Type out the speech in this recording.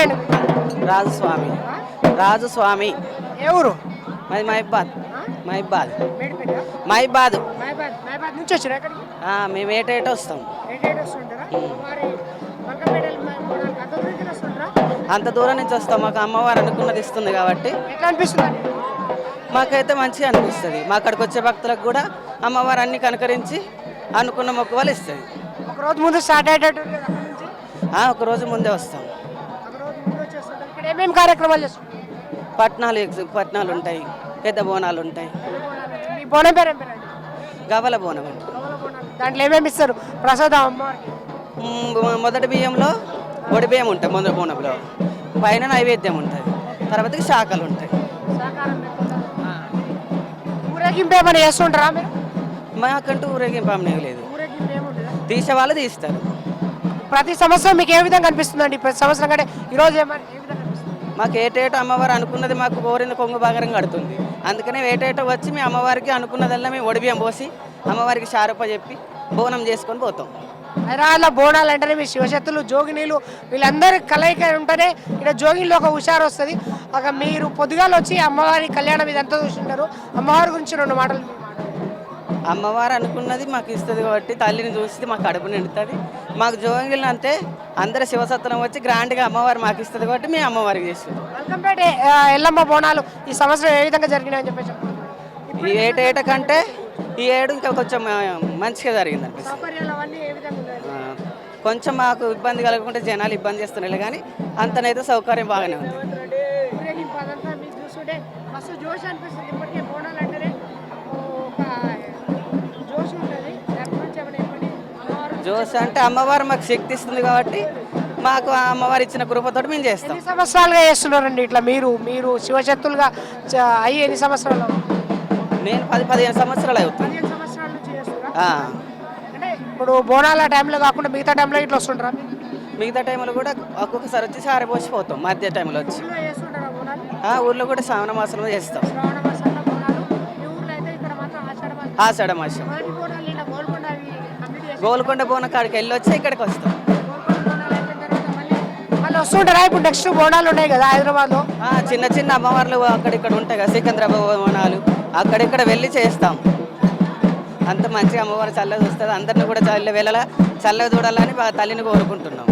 పేరండి రాజస్వామి. రాజస్వామి. ఏ ఊరు? మాది మహిబాద్. మహిబాద్. మేడిపేట? మహిబాద్. మైబాద్ మైబాద్ నుంచి వచ్చారు ఎక్కడికి? ఆ, మేము ఏటేట వస్తాం. అంత దూరం వస్తుంటారా? అంత దూరం నుంచి వస్తాం. మాకు అమ్మవారు అనుకున్నది ఇస్తుంది కాబట్టి. ఎట్లా అనిపిస్తుంది మాకైతే మంచిగా అనిపిస్తుంది. మా అక్కడికి వచ్చే భక్తులకు కూడా అమ్మవారు అన్ని కనుకరించి అనుకున్న మొక్కువలు ఇస్తుంది. ఒక రోజు ముందు స్టార్ట్ అయ్యేటట్టు ఒక రోజు ముందే వస్తాం. ఏమేమి కార్యక్రమాలు చేస్తుంటారు పట్నాలు ఎగ్జ- పట్నాలు ఉంటాయి పెద్ద బోనాలు ఉంటాయి. మీ బోనం పేరు ఏం పేరండి గవల బోనం. బోనాలు. దాంట్లో ఏమేమి ఇస్తారు? ప్రసాదం అమ్మవారికి? మ్, మొదటి బియ్యంలో ఒడి బియ్యం ఉంటాయి మొదటి బోనంలో. పైన నైవేద్యం ఉంటుంది. తర్వాత శాఖలు ఉంటాయి. ఊరేగింపు ఏమైనా చేస్తుంటారా మీరు? మాకంటూ ఊరేగింపు లేదు. ఊరేగింపు ఏముంటుందా తీసే వాళ్ళు తీస్తారు. ప్రతి సంవత్సరం మీకు ఏ విధంగా అనిపిస్తుందండి? ప్రతి సంవత్సరం కంటే ఈరోజు ఏమని ఏ మాకు ఏటేటో అమ్మవారు అనుకున్నది మాకు కోరిన కొంగు బాగరం కడుతుంది. అందుకనే ఏటేట వచ్చి మీ అమ్మవారికి అనుకున్నదల్లా మేము ఒడిబియ్యం పోసి అమ్మవారికి షారప చెప్పి బోనం చేసుకొని పోతాం. హైదరాబాద్లో బోనాలు అంటేనే మీ శివశక్తులు జోగినీలు వీళ్ళందరి కలయిక ఉంటేనే ఇక్కడ జోగినిలో ఒక హుషారు వస్తుంది. ఒక మీరు పొద్దుగాలు వచ్చి అమ్మవారి కళ్యాణం ఇదంతా చూసింటారు. అమ్మవారి గురించి రెండు మాటలు. అమ్మవారు అనుకున్నది మాకు ఇస్తుంది కాబట్టి తల్లిని చూస్తే మాకు కడుపు నిండుతుంది. మాకు జోగిలు అంతే అందరు శివసత్వం వచ్చి గ్రాండ్గా అమ్మవారు మాకు ఇస్తుంది కాబట్టి మేము అమ్మవారికి ఆ, ఎల్లమ్మ బోనాలు ఈ సంవత్సరం ఏ విధంగా జరిగినాయని చెప్పేసి. ఈ ఏటేట కంటే ఈ ఏడు ఇంకా కొంచెం మంచిగా జరిగింది కొంచెం మాకు ఇబ్బంది కలగకుంటే జనాలు ఇబ్బంది చేస్తున్నారు కానీ అంతనైతే సౌకర్యం బాగానే ఉంది. జోస్ అంటే అమ్మవారు మాకు శక్తి ఇస్తుంది కాబట్టి మాకు ఆ అమ్మవారు ఇచ్చిన కృపతోటి మేము చేస్తాం. ఎన్ని సంవత్సరాలుగా చేస్తున్నారండి ఇట్లా మీరు? మీరు శివశక్తులుగా చ- అయ్యి ఎన్ని సంవత్సరాలు? నేను పది పదిహేను సంవత్సరాలు అవుతుంది. పదిహేను సంవత్సరాల నుంచి చేస్తున్నారా? ఆ, అంటే ఇప్పుడు బోనాల టైంలో కాకుండా మిగతా టైంలో ఇట్లా వస్తుంటారా? మీరు? మిగతా టైంలో కూడా ఒక్కొక్కసారి వచ్చి సారపోసిపోతాం మధ్య టైంలో వచ్చి. ఊళ్ళో చేస్తుంటారా బోనాలు? ఆ ఊర్లో కూడా శ్రావణ మాసంలో చేస్తాం. శ్రావణ మాసంలో బోనాలు. మీ ఊర్లో అయితే ఇక్కడ మాత్రం ఆషాఢ మాసం. ఆషాఢ మాసం. మొదటి బోనాలు గోల్కొండ బోన కాడికి వెళ్ళి వచ్చి ఇక్కడికి వస్తాం వస్తుంటారా ఇప్పుడు నెక్స్ట్ బోనాలు ఉన్నాయి కదా హైదరాబాద్లో. ఆ, చిన్న చిన్న అమ్మవార్లు అక్కడిక్కడ ఉంటాయి కదా సికింద్రాబాద్ బోనాలు. అక్కడిక్కడ వెళ్ళి చేస్తాం. అంత మంచిగా అమ్మవారు చల్లగా చూస్తుంది అందరిని కూడా చల్ల వెళ్ళలా చల్లగా చూడాలని బా- తల్లిని కోరుకుంటున్నాం.